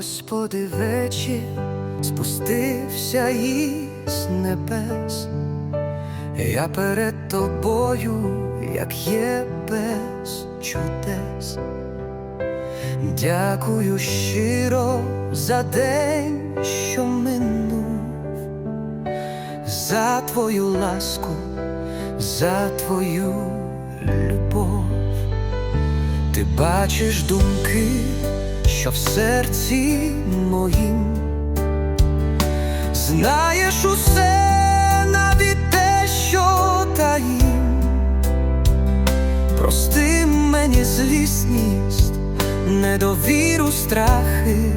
Господи, вечір спустився із небес, я перед тобою, як є без чудес. Дякую щиро за день, що минув, за твою ласку, за твою любов. Ти бачиш думки, що в серці моїм, знаєш усе навіть те, що таїм. Прости мені злісність, недовіру, страхи,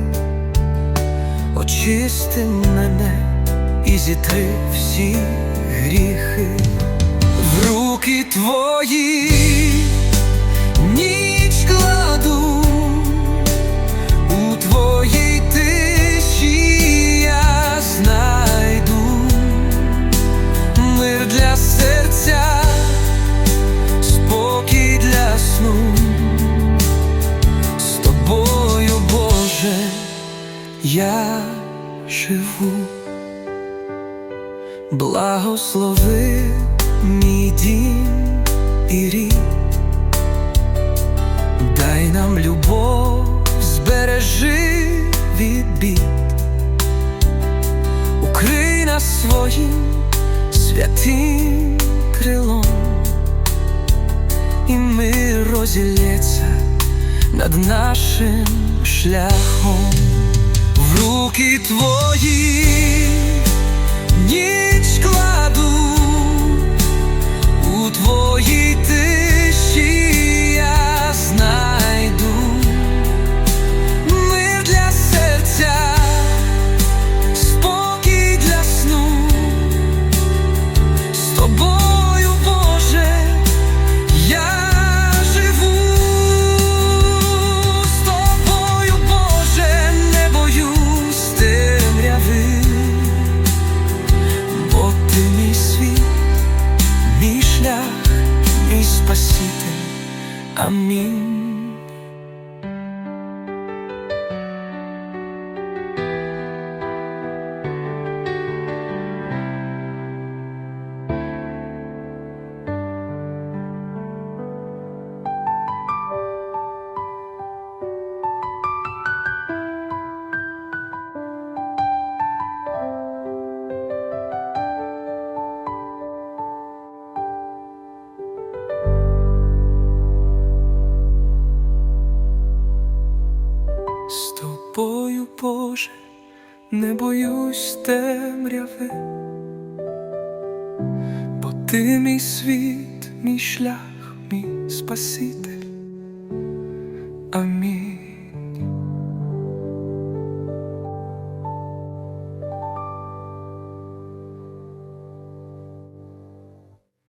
очисти мене і зітри всі гріхи. В руки твої я живу. Благослови мій дім і рід, дай нам любов, збережи від бід, укрий нас своїм святим крилом, і мир розілється над нашим шляхом руки твої шлях, мій спаситель. Амінь. Боже, не боюсь темряви, бо ти мій світ, мій шлях, мій спаситель. Амінь.